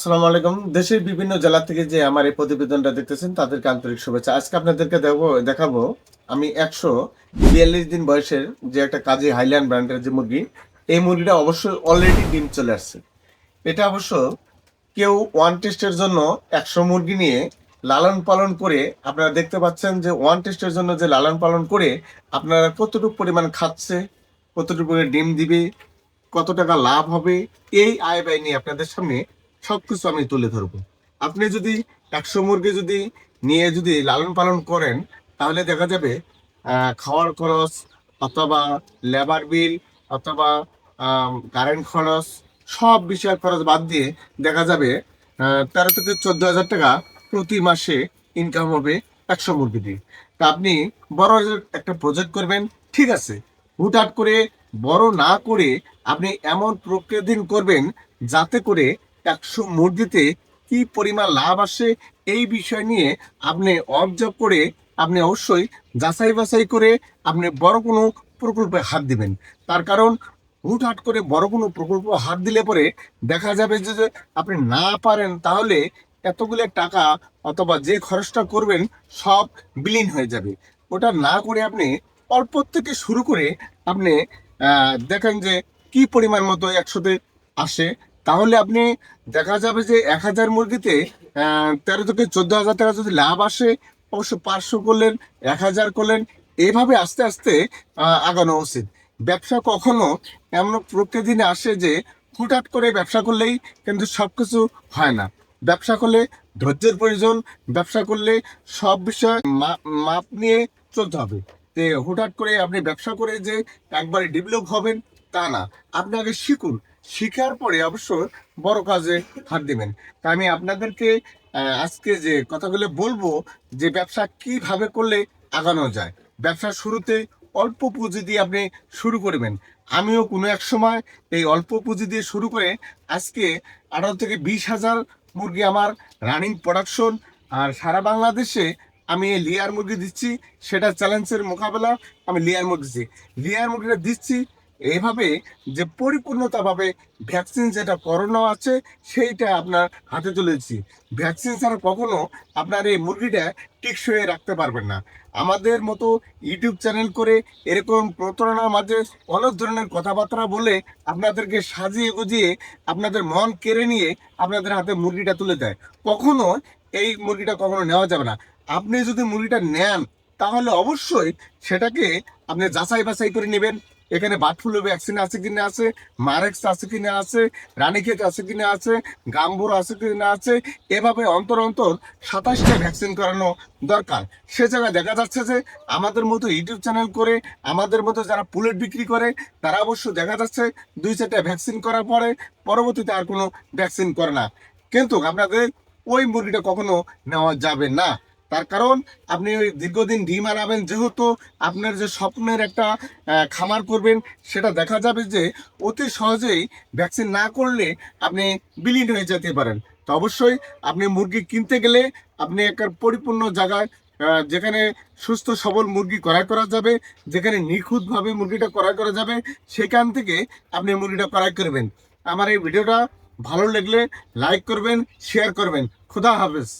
আসসালামু আলাইকুম। দেশের বিভিন্ন জেলা থেকে যে আমার এই প্রতিবেদনটা দেখতেছেন, তাদেরকে আন্তরিক শুভেচ্ছা। আজকে আপনাদেরকে দেখাবো দেখাবো আমি একশো বিয়াল্লিশ দিন বয়সের যে একটা কাজী হাইল্যান্ড ব্র্যান্ডের যে মুরগি, এই মুরগিটা অবশ্যই অলরেডি ডিম চলে আসছে। এটা অবশ্য কেউ ওয়ান টেস্টের জন্য একশো মুরগি নিয়ে লালন পালন করে আপনারা দেখতে পাচ্ছেন যে ওয়ান টেস্টের জন্য যে লালন পালন করে আপনারা কতটুকু পরিমাণ খাচ্ছে, কতটুকু ডিম দিবে, কত টাকা লাভ হবে, এই আয় ব্যয় নিয়ে আপনাদের সামনে সবকিছু আমি তুলে ধরবো। আপনি যদি একশো মুরগি যদি নিয়ে যদি লালন পালন করেন, তাহলে দেখা যাবে খাওয়ার খরচ অথবা লেবার বিল অথবা কারেন্ট খরচ সব বিষয়ের খরচ বাদ দিয়ে দেখা যাবে তেরো থেকে চোদ্দ হাজার টাকা প্রতি মাসে ইনকাম হবে একশো মুরগি দিয়ে। তা আপনি বড় একটা প্রজেক্ট করবেন, ঠিক আছে। হুটহাট করে, বড় না করে আপনি এমন প্রক্রিয়া দিন করবেন, যাতে করে একশো মুরগিতে কি পরিমাণ লাভ আসে এই বিষয় নিয়ে আপনি অবজার্ভ করে আপনি অবশ্যই যাচাই বাছাই করে আপনি বড় কোনো প্রকল্পে হাত দিবেন। তার কারণ হুটহাট করে বড় কোনো প্রকল্প হাত দিলে পরে দেখা যাবে যে আপনি না পারেন তাহলে এতগুলো টাকা অথবা যে খরচটা করবেন সব বিলীন হয়ে যাবে। ওটা না করে আপনি অল্প থেকে শুরু করে আপনি দেখেন যে কি পরিমাণ মতো একসাথে আসে। তাহলে আপনি দেখা যাবে যে এক হাজার মুরগিতে তেরো থেকে চোদ্দ হাজার টাকা যদি লাভ আসে, অবশ্য পাঁচশো করলেন, এক হাজার করলেন, এভাবে আস্তে আস্তে আগানো উচিত। ব্যবসা কখনো এমন প্রত্যেক দিনে আসে যে হুটহাট করে ব্যবসা করলেই কিন্তু সব কিছু হয় না। ব্যবসা করলে ধৈর্যের প্রয়োজন, ব্যবসা করলে সব বিষয় মাপ নিয়ে চলতে হবে। যে হুটহাট করে আপনি ব্যবসা করে যে একবারে ডেভেলপ হবেন, তা না। আপনি আগে শিখুন শিখার পরে অবশ্য বড় কাজে হাত দিবেন। তা আমি আপনাদেরকে আজকে যে কথাগুলো বলব, যে ব্যবসা কীভাবে করলে আগানো যায় ব্যবসার শুরুতে অল্প পুঁজি দিয়ে আপনি শুরু করবেন আমিও কোনো এক সময় এই অল্প পুঁজি দিয়ে শুরু করে আজকে আঠারো থেকে বিশ হাজার মুরগি আমার রানিং প্রোডাকশন, আর সারা বাংলাদেশে আমি এই লিয়ার মুরগি দিচ্ছি, সেটা চ্যালেঞ্জের মোকাবেলা আমি লিয়ার মুরগি দিচ্ছি। লিয়ার মুরগিটা দিচ্ছি এইভাবে যে পরিপূর্ণতাভাবে ভ্যাকসিন যেটা করোনা আছে, সেইটা আপনার হাতে তুলে দিচ্ছি। ভ্যাকসিন ছাড়া কখনো আপনার এই মুরগিটা টিকসই রাখতে পারবেন না। আমাদের মতো ইউটিউব চ্যানেল করে এরকম প্রতারণার মাঝে অনেক ধরনের কথাবার্তা বলে আপনাদেরকে সাজিয়ে গুজিয়ে আপনাদের মন কেড়ে নিয়ে আপনাদের হাতে মুরগিটা তুলে দেয়। কখনো এই মুরগিটা কখনো নেওয়া যাবে না। আপনি যদি মুরগিটা নেন, তাহলে অবশ্যই সেটাকে আপনি যাচাই বাছাই করে নেবেন। এখানে বার্ড ফ্লু ভ্যাকসিন আছে কি না আছে মারেক্স আছে কিনা আছে রানীক্ষেত আছে কি না আছে গাম্বুর আছে কি না আছে, এভাবে অন্তর অন্তর সাতাশটা ভ্যাকসিন করানো দরকার। সে জায়গায় দেখা যাচ্ছে যে আমাদের মতো ইউটিউব চ্যানেল করে, আমাদের মতো যারা পুলেট বিক্রি করে, তারা অবশ্য দেখা যাচ্ছে দুই চারটা ভ্যাকসিন করার পরে পরবর্তীতে আর কোনো ভ্যাকসিন করে না। কিন্তু আপনাদের ওই মুরগিটা কখনো নেওয়া যাবে না। তার কারণ আপনি ওই দীর্ঘদিন ডিম আনাবেন যেহেতু আপনার যে স্বপ্নের একটা খামার করবেন, সেটা দেখা যাবে যে অতি সহজেই ভ্যাকসিন না করলে আপনি বিলীন হয়ে যেতে পারেন। তো অবশ্যই আপনি মুরগি কিনতে গেলে আপনি একটা পরিপূর্ণ জায়গায় যেখানে সুস্থ, সবল মুরগি ক্রয় করা যাবে, যেখানে নিখুঁতভাবে মুরগিটা ক্রয় করা যাবে, সেখান থেকে আপনি মুরগিটা ক্রয় করবেন। আমার এই ভিডিওটা ভালো লাগলে লাইক করবেন শেয়ার করবেন। খুদা হাফেজ।